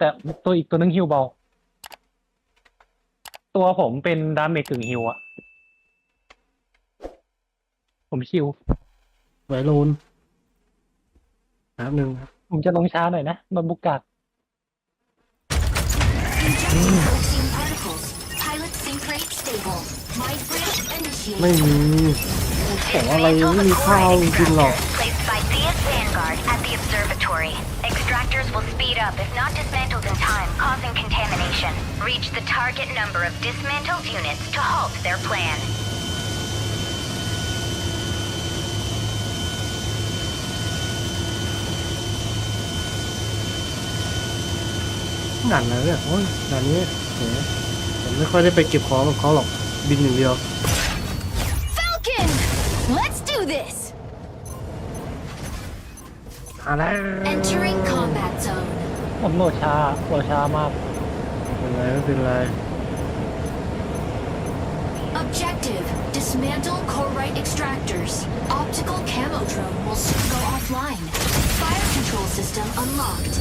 แต่ตัวอีกตัวนึงฮิวเบา ตัวผมเป็นดาเมจกึ่งฮิวอะผมชิว ไวรูนแป๊บหนึ่งครับผมจะลงช้าหน่อยนะโนนบุกกัด Collecting particles. Pilot sync rate stable. Mind bridge initiated. ไม่มีของอะไรไม่มีข้าวกินหรอก Placed by CS Vanguard at the observatory. Extractors will speed up if not dismantled in time, causing contamination. Reach the target number of dismantled units to halt their plan. งานอะไรเนี่ยโอ้ยงานนี้เอ๋ผมไม่ค่อยได้ไปเก็บของกับเขาหรอก บินอย่างเดียว Falcon! Let's do this! มาแล้ว Entering combat zone. ผมโหลดช้าโหลดช้ามาก ไม่เป็นไรไม่เป็นไร Objective. Dismantle Corite extractors. Optical camo drone will soon go offline. Fire control system unlocked.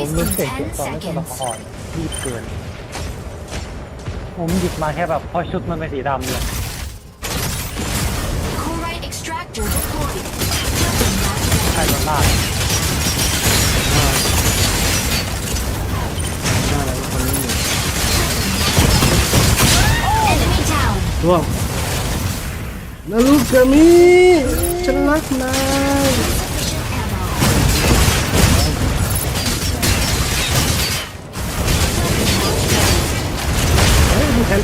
ผม deploys ลื in มเปลี่ยนเสียง10ตอนไม่ใช่ละ seconds. ครรีบเกิน ผมหยิบมาแค่แบบเพอชุดมันเป็นสีดำเลย Corite extractor deployed. Weapon not ใครโดนลากหน้าอะไรคนนี้อยู่ Enemy down. ร่วงนาลูกเกามีฉันรักนาย จะ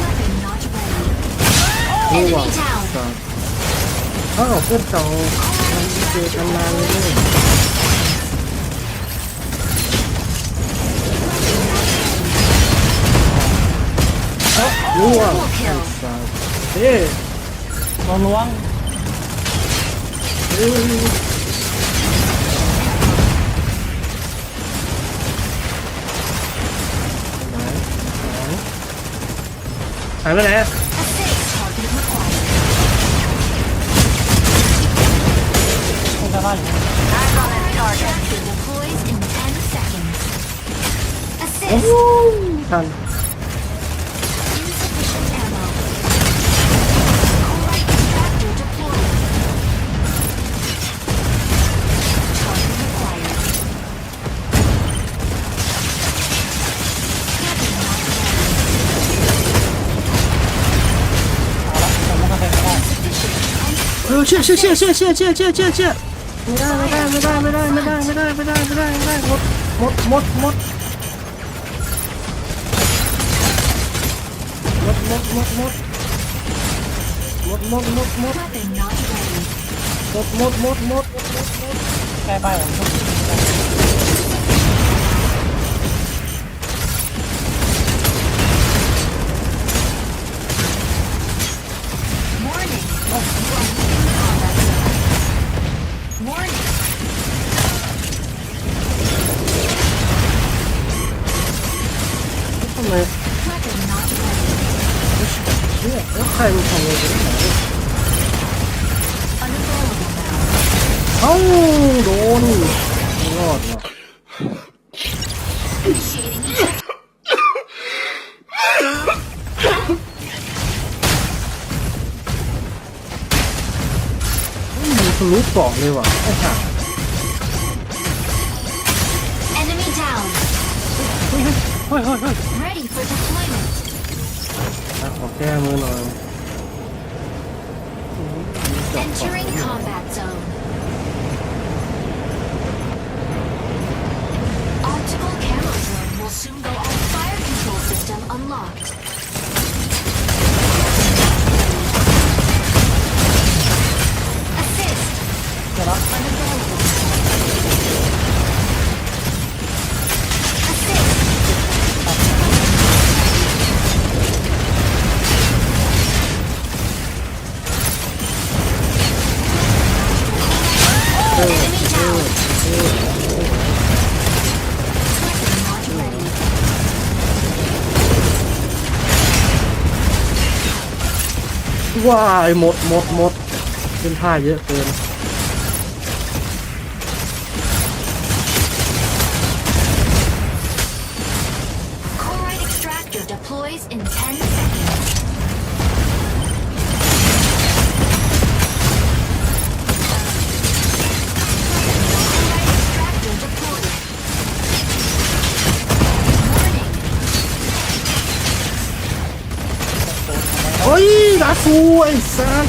Weapon not ready. ร่วง Enemy down. จะอ้าวเพื่อนเก่าเราไม่เจอกันนานเลย เนี่ยร่วงไอ้สัสเฮ้ยลองล้วงเฮ้ยไหนไหนหายไปไหนอะ Assist target required. ไม่ได้บ้านอยู่ Eyes on this target. Extractor deploys in 10 seconds. โอ้ Assist. ทัน เชื่อเชื่อเชื่อเชื่อเชื่อเชื่อเชื่อเชื่อเชี่ยไม่ได้ไม่ได้ไม่ได้ไม่ได้ไม่ได้ไม่ได้ไม่ได้ไม่ได้ไม่ได้หมดหมดหมดหมดหมดหมดหมดหมดหมดหมดหมดหมด Weapon not ready. หมดหมดหมดหมดใกล้บ้านผม ลุเกาะเลยว่ะไอ้ห่า Enemy down. เฮ้ยเฮ้ยเฮ้ยเฮ้ย Ready for deployment. อะขอแก้มือหน่อยจับก่อน Entering combat zone. ว้ายหมดหมดหมดเป็นท่าเยอะเกิน10 seconds. sua insana.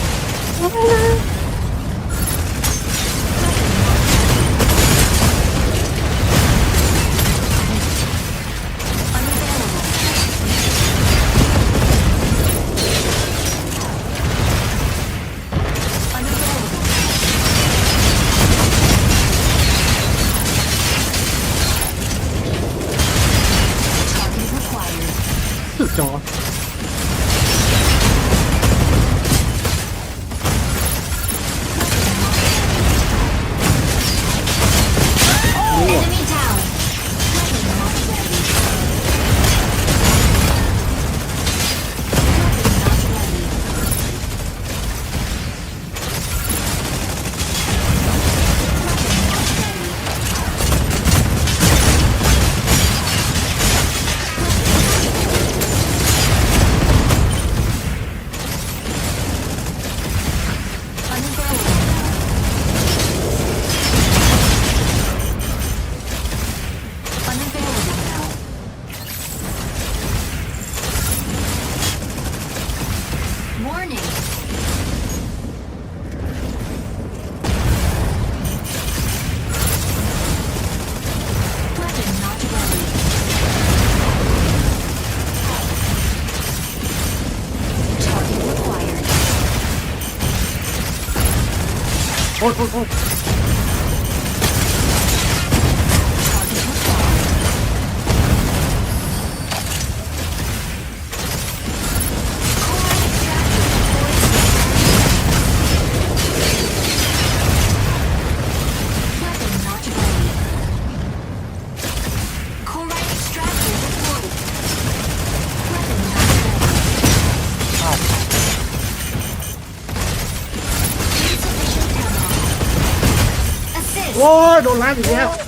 어, 어, 어. Đồ lạ gì!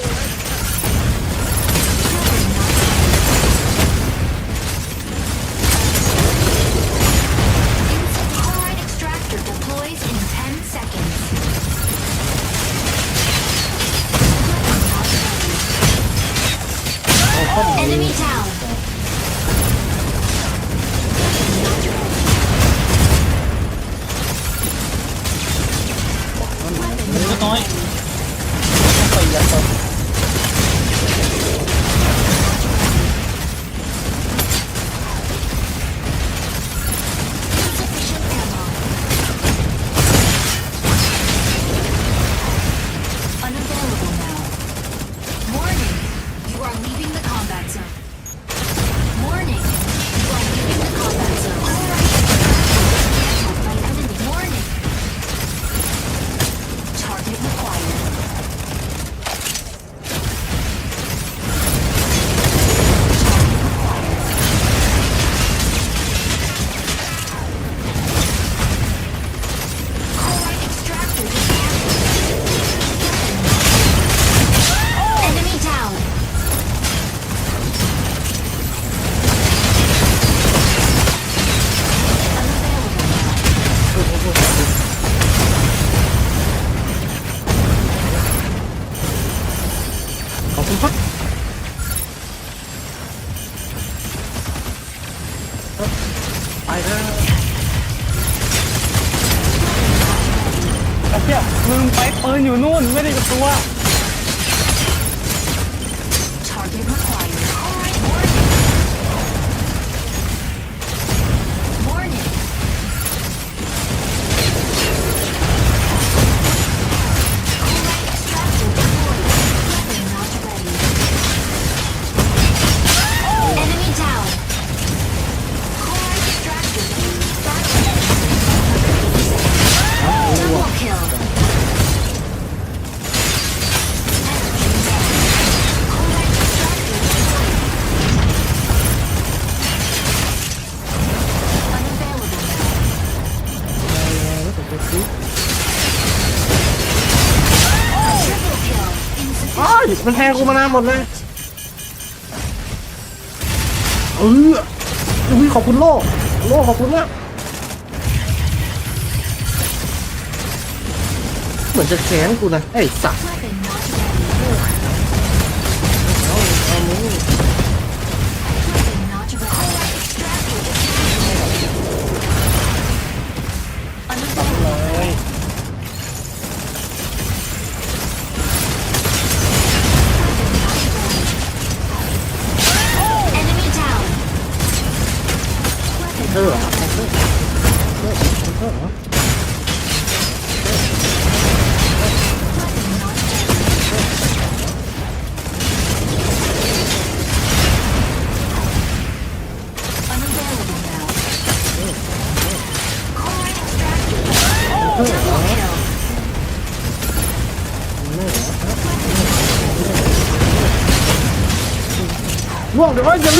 มันแทงกูมานานหมดเลยเอออุ้ยขอบคุณโลกโลกขอบคุณมากเหมือนจะแข้งกูนะไอ้สัตว์ Weapon not ready. เอา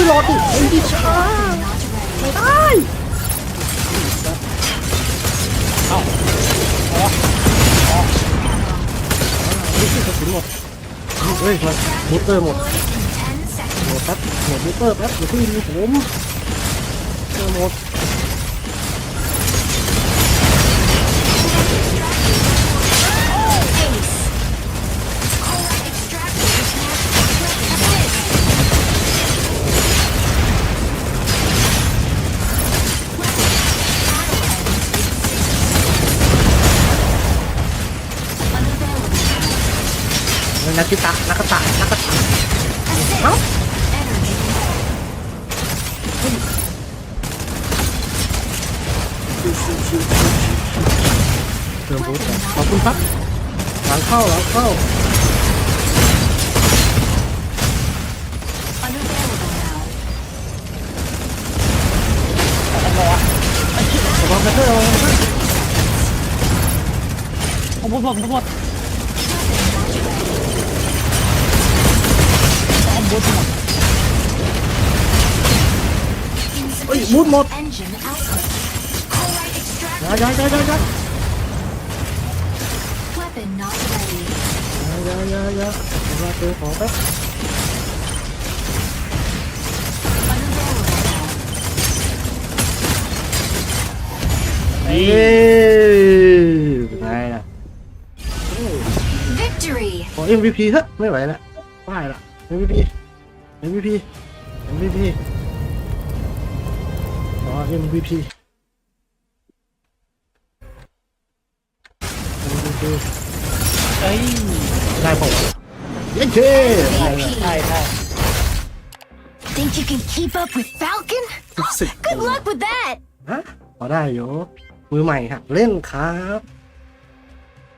วงเดี๋ยวไอ้ยังไม่รอดอีกไอ้ดิชา Not ready. ไม่ได้เอ้าอ๋ออ๋อนี่คือกระสุนหมดเฮ้ยมันบูสเตอร์หมด Deployed in 10 seconds. หมดแป๊บหมดบูสเตอร์แป๊บเดี๋ยวพี่มีผมเจอหมด นักกิตะนักกตะนักกตะ Assist. Energy. เติมบูสต์ขอบคุณครับหลังเข้าหลังเข้า Unavailable now. ระวังกระเทยระผมหมดผมหมด bút một. Ôi, bút một Rồi, rồi, rồi, rồi, rồi Rồi, rồi, rồi, rồi Ra tôi khổ tết Này nè. Có MVP hết mới vậy nè. Có hay nè? หวละป้ายละ MVP MVP MVP ขอ MVP MVP เอ้ยได้ผมเย้เช่ใช่ใช่ Think you can keep up with Falcon? สิบ Good luck with that. ฮะพอได้อยู่มือใหม่ครับเล่นครับ